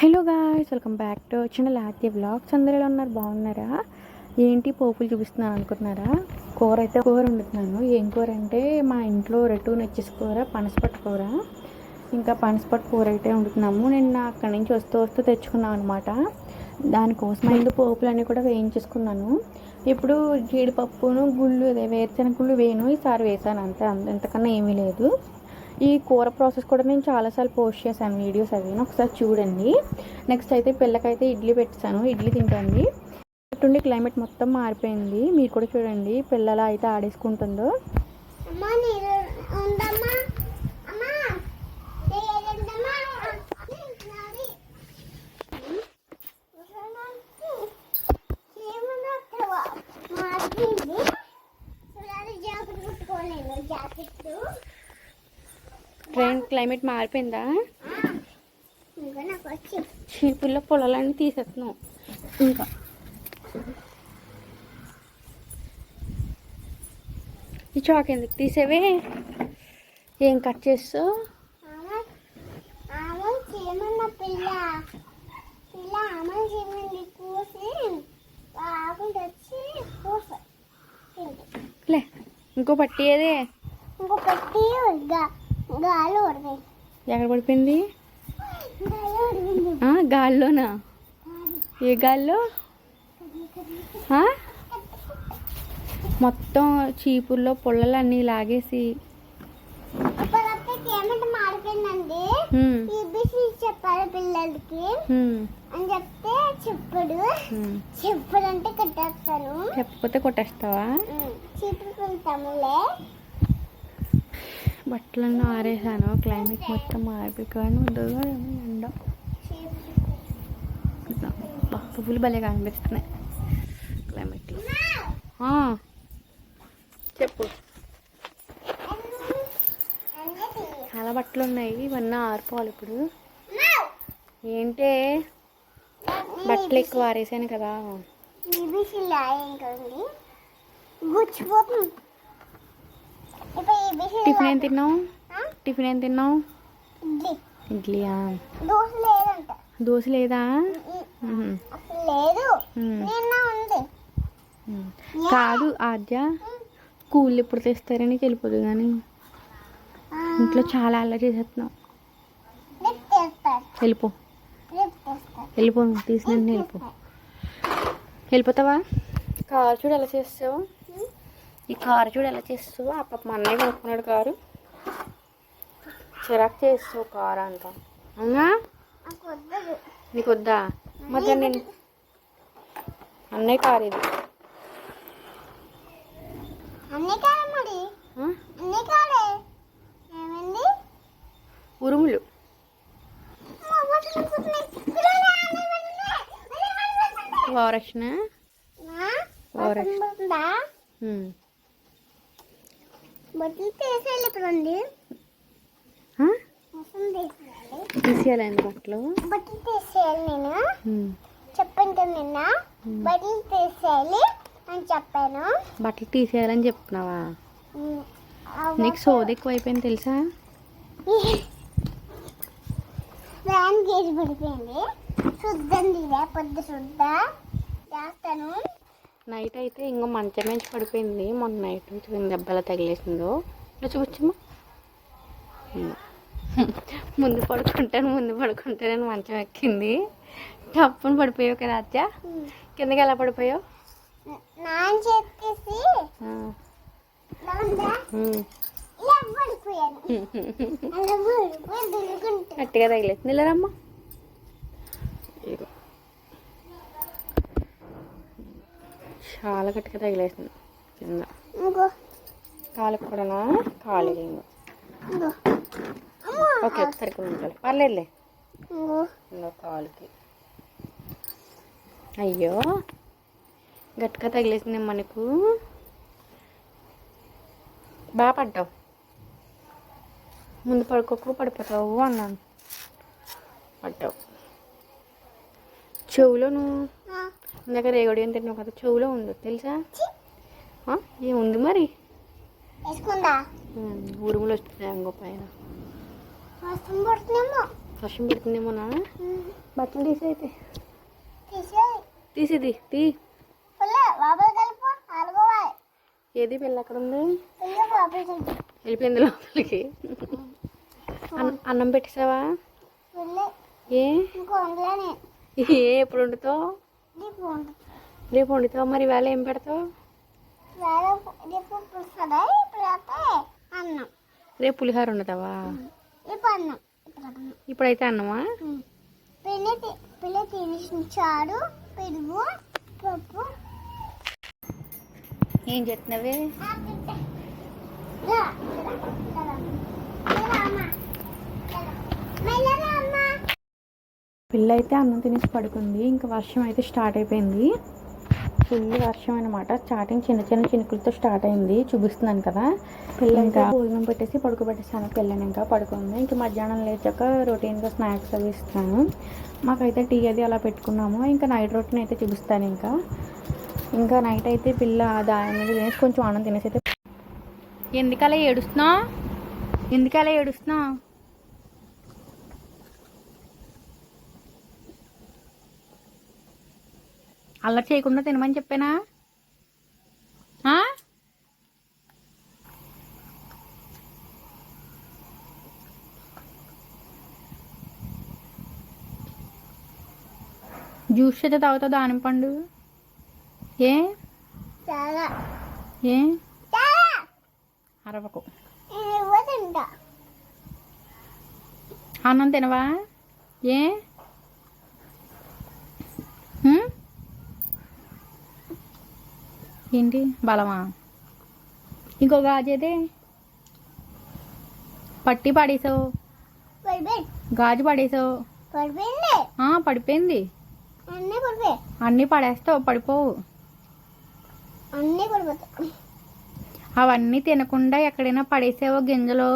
Hello guys welcome back to Chinna Aadya vlogs అందరిలో ఉన్నారు? బాగున్నారా? ఏంటి పోపులు చూపిస్తున్నాను అనుకుంటున్నారా కూర అయితే కూర వండుతున్నాను. ఏం కూర అంటే మా ఇంట్లో రెట్టు నచ్చేసి కూర పనసపట్టు కూర. ఇంకా పనసపట్టు కూర అయితే వండుతున్నాము. నేను అక్కడి నుంచి వస్తూ వస్తూ తెచ్చుకున్నాను అనమాట దానికోసం ముందు పోపులన్నీ కూడా వేయించేసుకున్నాను. ఇప్పుడు జీడిపప్పును గుళ్ళు అదే వేరుశనగ గుళ్ళు వేయను. ఈసారి వేసాను అంతే. అంత ఏమీ లేదు. ఈ కూర ప్రాసెస్ కూడా నేను చాలాసార్లు పోస్ట్ చేశాను వీడియోస్ అవి. ఒకసారి చూడండి. నెక్స్ట్ అయితే పిల్లకైతే ఇడ్లీ పెట్టాను. ఇడ్లీ తింటుంది అటుండి క్లైమేట్ మొత్తం మారిపోయింది. మీరు కూడా చూడండి పిల్లల అయితే ఆడేసుకుంటుందో. Train climate మారిపోయిందా? చీపుల్లో పొలాలన్నీ తీసేస్తున్నాం ఇంకా. ఈ చాక్ ఎందుకు తీసేవే? ఏం కట్ చేస్తావు? ఇంకో పట్టి ఏదే? ఇంకో పెట్టి ఎక్కడ పడిపోయింది? గాల్లోనా? ఏ గాల్లో? మొత్తం చీపుల్లో లాగేసి. హ్మ్, ఈబీసీ చెప్పాలి పిల్లలకి. అని చెప్తే చెప్పుడు. చెప్పుడు అంటే కట్టేస్తాను చెప్పకపోతే కొట్టేస్తావా? చీపురు బట్టలన్నీ ఆరేసాను. క్లైమేట్ మొత్తం మారిపోయి కానీ వద్దుగా ఎండ. పువ్వులు భలే కనిపిస్తున్నాయి. క్లైమేట్ చెప్పు. చాలా బట్టలు ఉన్నాయి. ఇవన్నీ ఆరిపోవాలి ఇప్పుడు. ఏంటే? బట్టలు ఎక్కువ ఆరేసాను కదా. గుచ్చిపోతుంది ఇప్పుడు టిఫిన్ ఏం తిన్నావు? టిఫిన్ ఏం తిన్నావు? ఇడ్లీ. ఇడ్లీయా? దోశ లేదా. కాదు ఆద్య స్కూల్ ఎప్పుడు తెస్తారని వెళ్ళిపోదు కానీ ఇంట్లో చాలా అల్లరి చేసేస్తున్నావు. వెళ్ళిపో. వెళ్ళిపో తీసిన వెళ్ళిపో. వెళ్ళిపోతావా? కారు చూడు ఎలా చేస్తావు? ఈ కారు చూడు ఎలా చేస్తావు ఆ పాప మా అన్నయ్య కొనుక్కున్నాడు కారు. చిరాకు చేస్తావు కారు అంట అవునా? నాకు వద్దా మరి? నేను అన్నయ్య కారు? ఇది ఉరుములు. అమ్మ, బట్టలు తీసేయాలండి బట్టలు. బట్టలు తీసేయాలి నేను. నిన్న. బట్టలు తీసేయాలి అని చెప్పాను. బట్టలు తీసేయాలని చెప్తున్నావా? నీకు సోది ఎక్కువ అయిపోయింది తెలుసా? ఫ్యాన్ గేజ్ పడిపోయింది. శుద్ధండి పొద్దు శుద్ధ. చేస్తాను. నైట్ అయితే ఇంకో మంచం నుంచి పడిపోయింది. మొన్న నైట్ నుంచి దెబ్బలా తగిలేసిందో. ఇలా చూపించమ్మా. ముందు పడుకుంటాను ముందు పడుకుంటానని మంచం ఎక్కింది. టప్పుని పడిపోయావు కదా అత్య కిందకి ఎలా పడిపోయావు? నాన్న చెప్పేసి ఆ. చాలా గట్టిగా తగిలేసింది. కింద. కాలుకి కూడానా ఇంకో. అమ్మో. ఓకే సరిగ్గా ఉండాలి పర్లేదులే. ఇంకో. కాలుకి. అయ్యో. గట్టిగా తగిలేసిందమ్మా నీకు. బాగా పడ్డావు. ముందు పడుకోకు పడిపోతావు అన్నాను. పడ్డావు. చెవులో నువ్వు ఇందాక రేగడి ఏం తిన్నావు? కదా చెవులో ఉంది. తెలుసా? ఏముంది మరి? ఉరుములు వస్తున్నాయి ఇంకో పైన. వర్షం పడుతుందేమో. పెడుతుందేమోనా బట్టలు తీసైతే తీసేయ్. తీసిది తీ ఏది పిల్ల అక్కడ ఉంది? వెళ్ళిపోయింది లోపలికి అన్- అన్నం పెట్టేసావా? ఏ? ఏ ఎప్పుడు వండుతావు? రేపు వండుతావు మరి వేళ ఏం పెడతావు రేపు పులిహోర వండుతావా ఇప్పుడైతే అన్నమా పిల్ల తినిపించాడు పెరుగు పప్పు ఏం చేస్తున్నావే పిల్ల అయితే అన్నం తినేసి పడుకుంది. ఇంకా వర్షం అయితే స్టార్ట్ అయిపోయింది. ఫుల్ వర్షం అనమాట స్టార్టింగ్ చిన్న చిన్న చినుకులతో స్టార్ట్ అయింది. చూపిస్తున్నాను కదా. పిల్ల ఇంకా భోజనం పెట్టేసి పడుకోబెట్టేసాను పిల్లని ఇంకా పడుకుంది. ఇంకా మధ్యాహ్నం లేచాక రొటీన్గా స్నాక్స్ అవి ఇస్తాను. మాకైతే టీ అది అలా పెట్టుకున్నాము. ఇంకా నైట్ రొటీన్ అయితే చూపిస్తాను ఇంకా. ఇంకా నైట్ అయితే పిల్ల దాని మీద తినేసి కొంచెం అన్నం తినేసి అయితే ఎందుకలా ఏడుస్తున్నావు? ఎందుకలా ఏడుస్తున్నావు? అల్లరి చేయకుండా తినమని చెప్పానా? జ్యూస్ అయితే తాగుతావు దానిమ్మ పండు. ఏ? ఏ? అరవకు. అన్నం తినవా? ఏ? ఏంటి? బలమా? ఇంకో గాజేదే పట్టి పడేసావు. గాజు పడేసావు. పడిపోయింది. అన్నీ పడేస్తావు పడిపోవు. అవన్నీ తినకుండా ఎక్కడైనా పడేసావో గింజలు?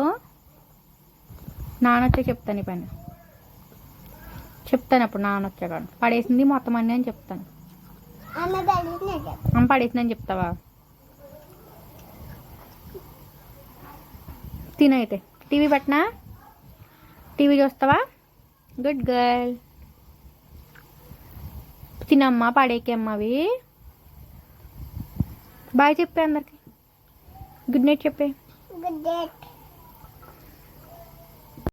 నానొచ్చే చెప్తాను ఈ పని. చెప్తాను అప్పుడు నానొచ్చాక పడేసింది మొత్తం అన్నీ అని చెప్తాను. అమ్మ పడేసిందని చెప్తావా? తినైతే. టీవీ పట్టినా? టీవీ చూస్తావా? గుడ్ గర్ల్ తినమ్మా పడేకమ్మా అవి. బాయ్ చెప్పే అందరికి. గుడ్ నైట్ చెప్పే. Good date